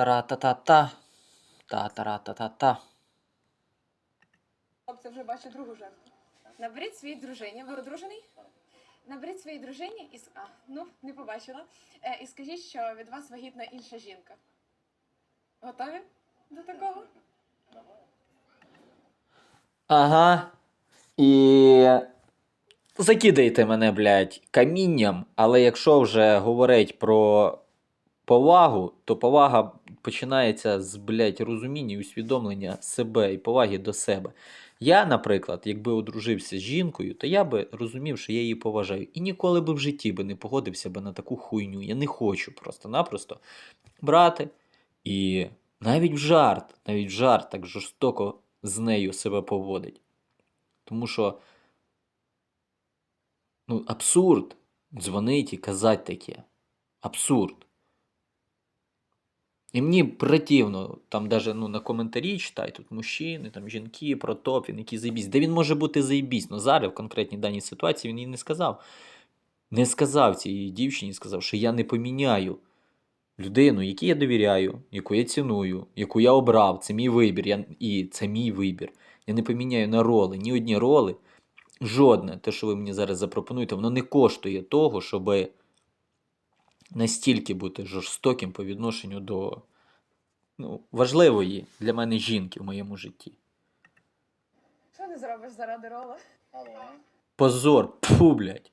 Та-та-ра-та-та-та. Та-та-ра-та-та-та. Хлопці вже бачу другу жертву. Наберіть своїй дружині. Ви одружений? Наберіть своїй дружині і с- а, ну, не побачила. Е, і скажіть, що від вас вагітна інша жінка. Готові до такого? Ага. І закидайте мене, блядь, камінням, але якщо вже говорить про повагу, то повага починається з, блядь, розуміння і усвідомлення себе і поваги до себе. Я, наприклад, якби одружився з жінкою, то я би розумів, що я її поважаю. І ніколи би в житті би не погодився би на таку хуйню. Я не хочу просто-напросто брати і навіть в жарт, навіть в жарт так жорстоко з нею себе поводить. Тому що ну, абсурд дзвонить і казати таке. Абсурд. І мені противно, там даже ну, на коментарі читай, тут мужчини, там жінки, про топ, він який заєбісь. Де він може бути заєбісь? Ну зараз в конкретній даній ситуації він їй не сказав. Не сказав цій дівчині, сказав, що я не поміняю людину, якій я довіряю, яку я ціную, яку я обрав. Це мій вибір. Я, і це мій вибір. Я не поміняю на роли. Ні одні роли, жодне, те, що ви мені зараз запропонуєте, воно не коштує того, щоб настільки бути жорстоким по відношенню до ну, важливої для мене жінки в моєму житті. Що не зробиш заради рола? Алло, Позор, пфу, блядь.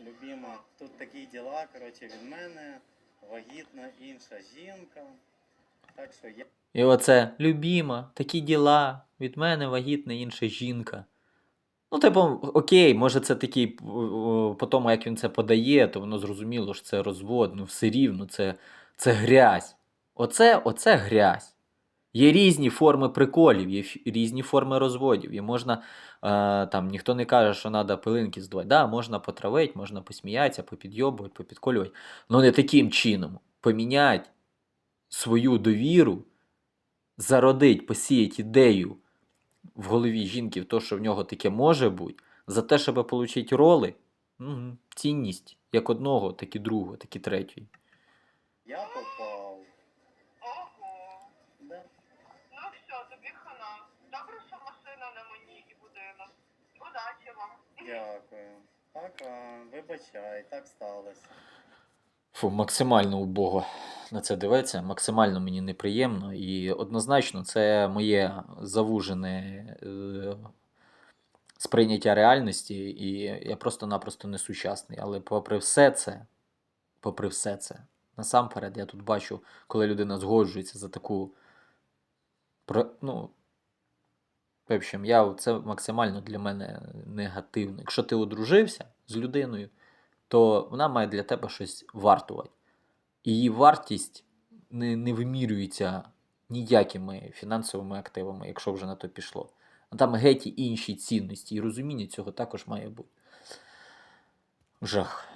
любима, тут такі діла, коротше, від мене вагітна інша жінка. Так що я І оце любіма, такі діла, від мене вагітна інша жінка. Ну, типу, окей, може, це такий, по тому, як він це подає, то воно зрозуміло, що це розвод, ну все рівно, це, це грязь. Оце, оце грязь. Є різні форми приколів, є різні форми розводів. І можна, е, там, ніхто не каже, що треба пилинки здувати. Да, можна потравити, можна посміятися, попідйобувати, попідколювати. Але не таким чином. Поміняти свою довіру, зародить, посіять ідею в голові жінки, в те, що в нього таке може бути, за те, щоб отримати роли, ну, цінність як одного, так і другого, так і третьої. я попав. Ого. Да. Ну все, тобі хана. Добре, що машина на мені і будинок. Удачі вам. Дякую. Пока, вибачай, так сталося. Фу, максимально убого на це дивиться, максимально мені неприємно. І однозначно це моє завужене е, сприйняття реальності, і я просто-напросто не сучасний. Але попри все це, попри все це, насамперед я тут бачу, коли людина згоджується за таку. Ну, в общем, я, це максимально для мене негативно. Якщо ти одружився з людиною, то вона має для тебе щось вартувати. Її вартість не, не вимірюється ніякими фінансовими активами, якщо вже на то пішло. Там геть інші цінності, і розуміння цього також має бути. Жах.